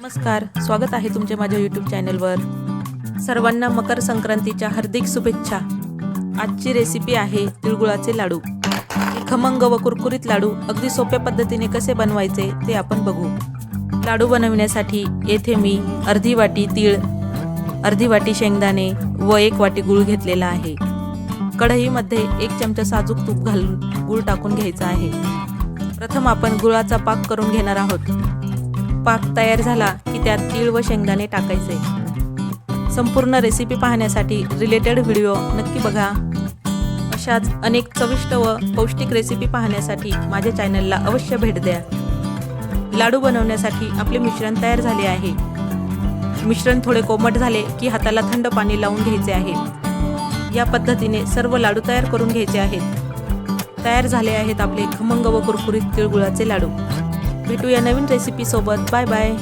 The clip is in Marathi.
नमस्कार स्वागत आहे तुमचे माझ्या यूट्यूब चॅनलवर सर्वांना मकर संक्रांतीच्या हार्दिक शुभेच्छा. आजची रेसिपी आहे तिळगुळाचे लाडू. खमंग व कुरकुरीत लाडू अगदी सोप्या पद्धतीने कसे बनवायचे ते आपण बघू. लाडू बनविण्यासाठी येथे मी अर्धी वाटी तीळ अर्धी वाटी शेंगदाणे व एक वाटी गूळ घेतलेला आहे. कढईमध्ये एक चमचा साजूक तूप घालून गूळ टाकून घ्यायचा आहे. प्रथम आपण गुळाचा पाक करून घेणार आहोत. पाक तयार झाला की त्यात तीळ व शेंगदाणे टाकायचे. संपूर्ण रेसिपी पाहण्यासाठी रिलेटेड व्हिडिओ नक्की बघा. अशाच अनेक चविष्ट व पौष्टिक रेसिपी पाहण्यासाठी माझ्या चॅनलला अवश्य भेट द्या. लाडू बनवण्यासाठी आपले मिश्रण तयार झाले आहे. मिश्रण थोडे कोमट झाले की हाताला थंड पाणी लावून घ्यायचे आहे. या पद्धतीने सर्व लाडू तयार करून घ्यायचे आहेत. तयार झाले आहेत आपले खमंग व कुरकुरीत तिळगुळाचे लाडू. भेटूया नवीन रेसिपी सोबत. Bye bye